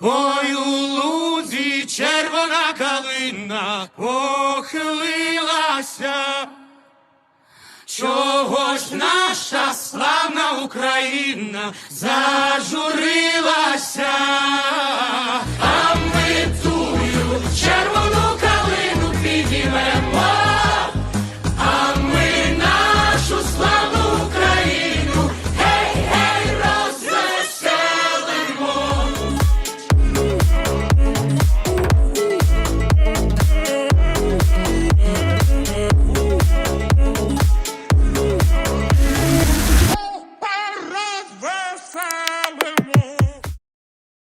Ой у лузі червона калина похилилася, чого ж наша славна Україна зажурилася, а ми тую червону калину підіймемо.